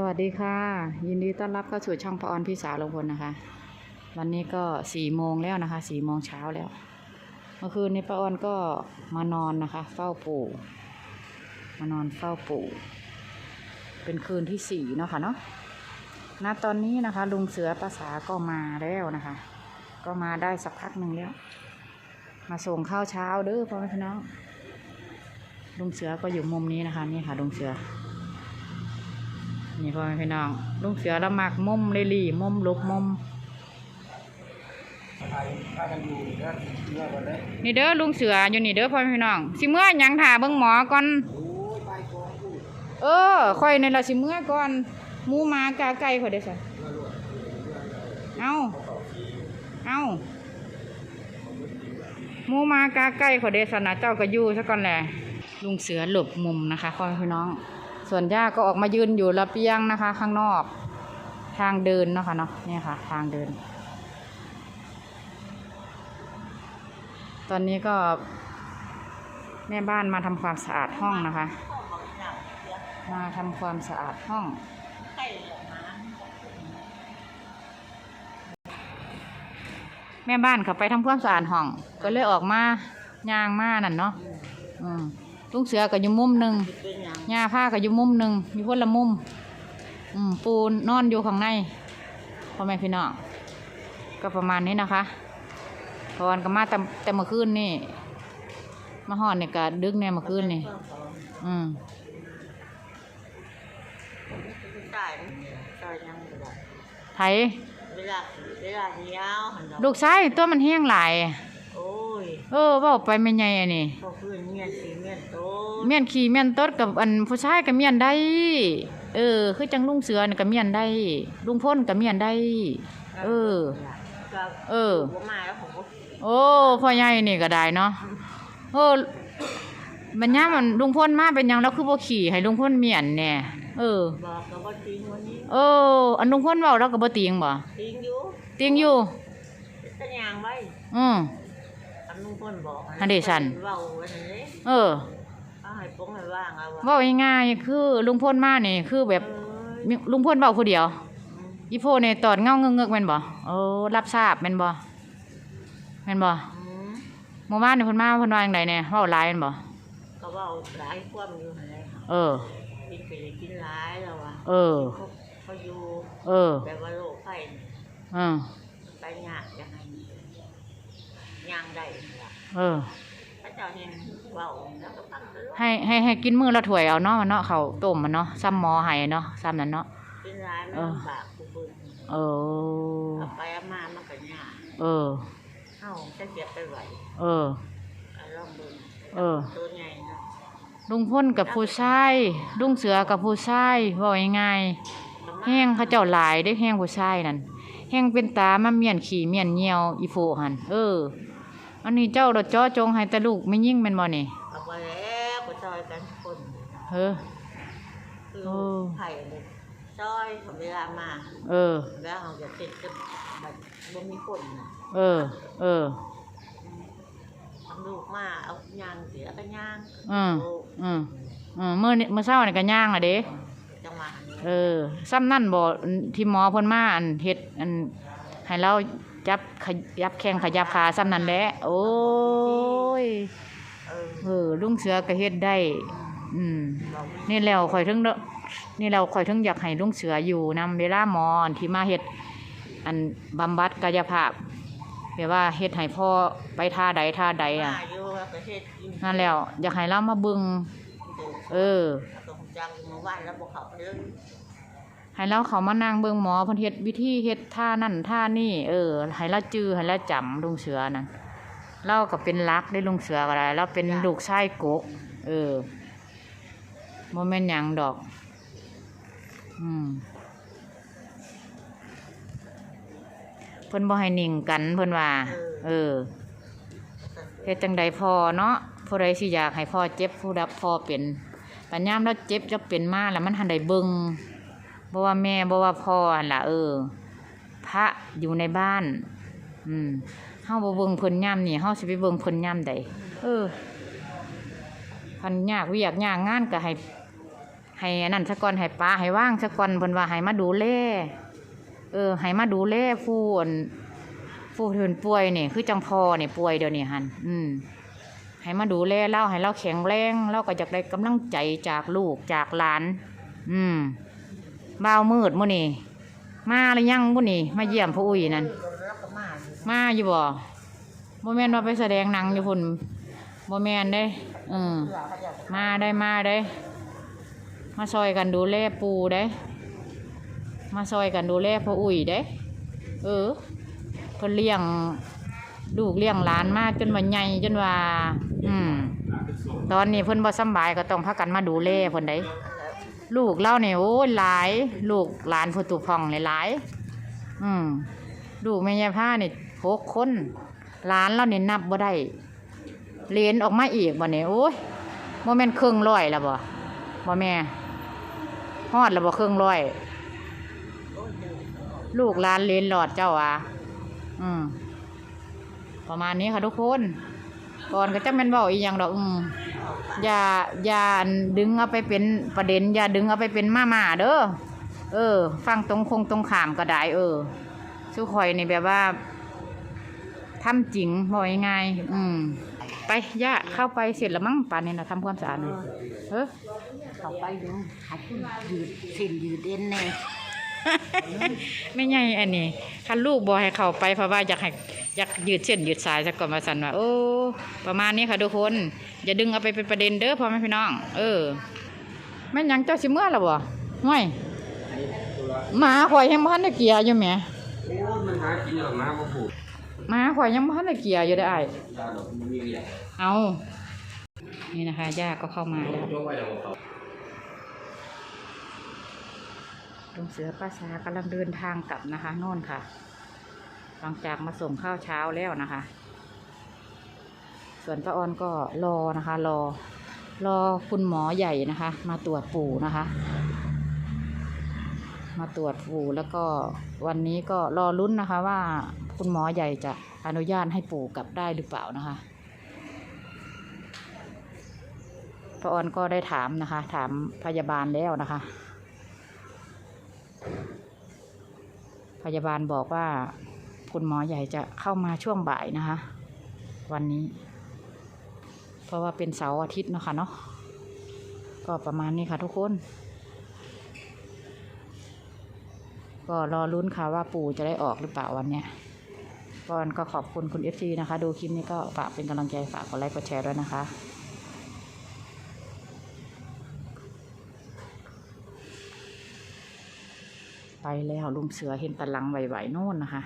สวัสดีค่ะ ยินดีต้อนรับเข้าสู่ช่องพระออนพี่สาวลงพลนะคะ วันนี้ก็สี่โมงแล้วนะคะสี่โมงเช้าแล้วเมื่อคืนนี้ป้าออนก็มานอนนะคะ เฝ้าปู่ มานอนเฝ้าปู่ เป็นคืนที่สี่เนาะค่ะเนาะณตอนนี้นะคะ ลุงเสือภาษาก็มาแล้วนะคะ ก็มาได้สักพักหนึ่งแล้ว มาส่งข้าวเช้าเด้อพ่อแม่พี่น้องลุงเสือก็อยู่มุมนี้นะคะ นี่ค่ะลุงเสือ นี่พ่อพี่น้องลุงเสือละหมักมุมเลยลี่มุมลุกมุมนี่เด้อลุงเสืออยู่นี่เด้อพ่อพี่น้องสิเมื่อยังถ่าเบิ่งหมอก่อนเออค่อยในละสิเมื่อก่อนมูมากาไก่ข่อยเด้อซะเอาเอามูมากาไก่ข่อยเด้อซะนะเจ้าก็อยู่ซะก่อนแหละลุงเสือหลบมุมนะคะพ่อพี่น้อง ส่วนย่าก็ออกมายืนอยู่ระเบียงนะคะ ข้างนอกทางเดินนะคะเนาะเนี่ยค่ะ ทางเดิน ตอนนี้ก็ แม่บ้านมาทำความสะอาดห้องนะคะ มาทำความสะอาดห้องแม่บ้านเขาไปทำความสะอาดห้อง ก็เลยออกมายางมานั่นเนาะอืม ลุงเสือก็อยู่มุมหนึ่งย่าผ้าก็อยู่มุมหนึ่งมีคนละมุม อืมปูนอนอยู่ข้างในพ่อแม่พี่น้องก็ประมาณนี้นะคะพรก็มาแต่แต่เมื่อคืนนี่มาหอนเนี่ยก็ดึกแน่เมื่อคืนนี่อืมได้ซอยยังบ่ได้ไถเวลาเวลาเดียวหันดอก ลูกชายตัวมันแห้งหลายโอ้ย เออเว่าไปไม่ใหญ่อันนี้พอคืนเมียนสีเมียนโตเมียนขี่เมียนตดกับอันผู้ชายกับเมียนได้ เออ คือจังลุงเสือนี่กับเมียนได้ ลุงพ่นกับเมียนได้ เออ ก็เออ บ่มาแล้วผมก็โอ้พ่อใหญ่นี่ก็ได้เนาะโอ้บัญญามันลุงพ่นมาเป็นหยังแล้วคือบ่ขี่ให้ลุงพ่นเมียนแน่เออ บอกก็บ่จริงวันนี้เออ อันลุงพ่นเว้าแล้วก็บ่ติงบ่จริงอยู่ติงอยู่ก็ยางไว้ อืมอัน ลุงพลบอกอันเดชัน เว้าวันนี้เออเอาให้ปงให้ว่างเอาเว้าง่ายๆคือลุงพ่นมานี่คือแบบเอ้ยมีลุงพ่นเว้าผู้เดียว อืมอีโพนี่ตอดเงาเงือกๆแม่นบ่โอ้รับทราบแม่นบ่แม่นบ่อืมเมื่อวานนี่เพิ่นมาเพิ่นว่าจังไดแน่เว้าหลายแม่นบ่ก็เว้าหลายความอยู่หั่นแหละเออ กินไปได้กินหลายแล้วอะเออ เขาเขาอยู่เออแบบว่าโรคไข้นี่อืมไปยากยังไงยางได้นี่ล่ะเออ พระเจ้าเห็นเว้าแล้วก็ฟังตลอดให้ให้ให้กินมื้อละถ้วยเอาเนาะมันเนาะข้าวต้มมันเนาะซ้ำหมอให้เนาะซ้ำนั้นเนาะกินร้ายมันเออลำบากกูเบิ่งเออ เอาไปเอามามันก็ยากเออ เฮาจะเก็บไปไหวเออ เอาลองเบิ่งเออ ตัวใหญ่เนาะลุงพ่นกับผู้ชายลุงเสือกับผู้ชายเว้าง่ายๆประมาณแห้งเขาเจ้าหลายได้แห้งผู้ชายนั่นแห้งเป็นตามาเมียนขี่เมียนเหี่ยวอีโฟหันเออ อันนี้เจ้าดอกจ้อจงให้แต่ลูกไม่ยิ่งแม่นบ่นี่เอาไปแล้วก็ซอยกันคนเฮ้อ คือโอ้ ไผ่เลยซอยเวลามาเออ แล้วเราจะติดกับแบบบ่มีคนน่ะเออ เออ เอาลูกมาเอายางเสียก็ยางอืม โอืมอืมมื้อนี้มื้อเช้านี่ก็ย่างอะเด้ จังหวะนี้เออซ้ำนั่นบ่ที่หมอเพิ่นมาอันเฮ็ดอันให้เรา จับขยับแข้งขยับขาซ้ำนั่นแหละโอ้ยเออลุงเสือก็เฮ็ดได้ อืมนี่แล้วข่อยถึงนี่แล้วข่อยถึงอยากให้ลุงเสืออยู่นำเวลาหมอนที่มาเฮ็ดอันบำบัดกายภาพแบบว่าเฮ็ดให้พ่อไปท่าใดท่าใดอะนั่นแล้ว อยากให้เรามาบิ่งเออ ให้เราเขามานั่งเบิ่งหมอพิ่นเฮ็ดวิธีเฮ็ดท่านั่นท่านี่เออให้เราจื้อให้เราจำลุงเสือนั่นเราก็เป็นรักได้ลุงเสือก็ได้เราเป็นลูกชายกกเออบ่แม่นหยังดอก อืมเพิ่นบ่ให้นิ่งกันเพิ่นว่า เออเฮ็ดจังใดพอเนาะผู้ใดสิอยากให้พ่อเจ็บผู้รับพ่อเป็นปัญญามเราเจ็บจะเป็นมาแล้วมันหันได้เบิ่ง บ่ว่าแม่บ่ว่าพ่อนล่ะ เออ พระอยู่ในบ้าน อืมเฮาบ่เบิ่งเพิ่นยามนี่เฮาสิไปเบิ่งเพิ่นยามใดเออคันยากวียกยากงานก็ให้ ให้อันนั่นสะก่อนให้ป้าให้ว่างสะก่อนเพิ่นว่าให้มาดูแลเออให้มาดูแลผู้อั่นผู้เพิ่นป่วยนี่คือจังพ่อนี่ป่วยเดี๋ยวนี้หันอืมให้มาดูแลเราให้เราแข็งแรงเราก็อยากได้กำลังใจจากลูกจากหลาน อืม บ่าวมืดมื้อนี้มาหรือยังมื้อนี้มาเยี่ยมพ่ออุ้ยนั่นมาอยู่มาอยู่บ่บ่แม่นว่าไปแสดงหนังอยู่พุ่นบ่แม่นเด้เออมาได้มาได้ มาซอยกันดูแลปูได้ มาซอยกันดูแลพ่ออุ้ยได้ เออเพิ่นเลี้ยงลูกเลี้ยงหลานมาจนว่าใหญ่จนว่า อืมตอนนี้เพิ่นบ่สบายก็ต้องพากันมาดูแลเพิ่นได้ ลูกเราเนี่ยโอ้ยหลาย ลูกหลานผู้ตุพองหลายๆอืมลูกแม่ยาผ้าเนี่ยหกคนหลานเราเนี่ยนับบ่ได้เรียนออกมาอีกบ่เนี่ยโอ้ยบ่แม่นครึ่งร้อยแล้วบ่บ่แม่ฮอดแล้วบ่ครึ่งร้อยโอ้ยลูกหลานเรียนหลอดเจ้าอะอืมประมาณนี้ค่ะทุกคน ก่อนก็จะแม่นเว้าอีหยังดอกอืม อย่าอย่าดึงเอาไปเป็นประเด็น อย่าดึงเอาไปเป็นมาม่าเด้อเออ ฟังตรงคงตรงขามก็ได้เออสุข่อยนี่แบบว่าทำจริงบ่ง่ายๆอืมไปย่าเข้าไปเสร็จแล้วมั้งป่านนี้นะทำความสะอาดนี่เออเขาไปดูหาคุณยืดสิ้นยืดเอ็นแน่ ไม่ใหญ่อันนี้คันลูกบอให้เข้าไปเพราะว่าอยากให้อยากยืดเส้นยืดสายซะก่อนมาสันว่าโอ้ประมาณนี้ค่ะทุกคน อย่าดึงเอาไปเป็นประเด็นเด้อพ่อแม่พี่น้อง เออแม่ยังเจ้าสิเมื่อหรอบ่ห่วยหมาข่อยยังบ่ทันได้เกียอยู่แหมโอ้ยมันหากินหรอกนะพ่อปู่หมาข่อยยังบ่ทันได้เกียอยู่ได้ออ้ายเอานี่นะคะย่าก็เข้ามาแล้ว ยกไว้แลุงเสือป้าสากำลังเดินทางกลับนะคะโน่นค่ะ หลังจากมาส่งข้าวเช้าแล้วนะคะ ส่วนป้าออนก็รอนะคะ รอ รอคุณหมอใหญ่นะคะ มาตรวจปู่นะคะ มาตรวจปู่แล้วก็วันนี้ก็รอลุ้นนะคะว่าคุณหมอใหญ่จะอนุญาตให้ปู่กลับได้หรือเปล่านะคะป้าออนก็ได้ถามนะคะ ถามพยาบาลแล้วนะคะ พยาบาลบอกว่าคุณหมอใหญ่จะเข้ามาช่วงบ่ายนะคะ วันนี้ เพราะว่าเป็นเสาร์อาทิตย์เนาะคะเนาะก็ประมาณนี้ค่ะทุกคน ก็รอลุ้นค่ะว่าปู่จะได้ออกหรือเปล่าวันเนี้ยก่อนก็ขอบคุณคุณเอฟซีนะคะ ดูคลิปนี้ก็ฝากเป็นกำลังใจฝากกดไลค์กดแชร์ด้วยนะคะ ไป แล้วลุงเสือเห็นตะลังไหวๆโน่นนะคะ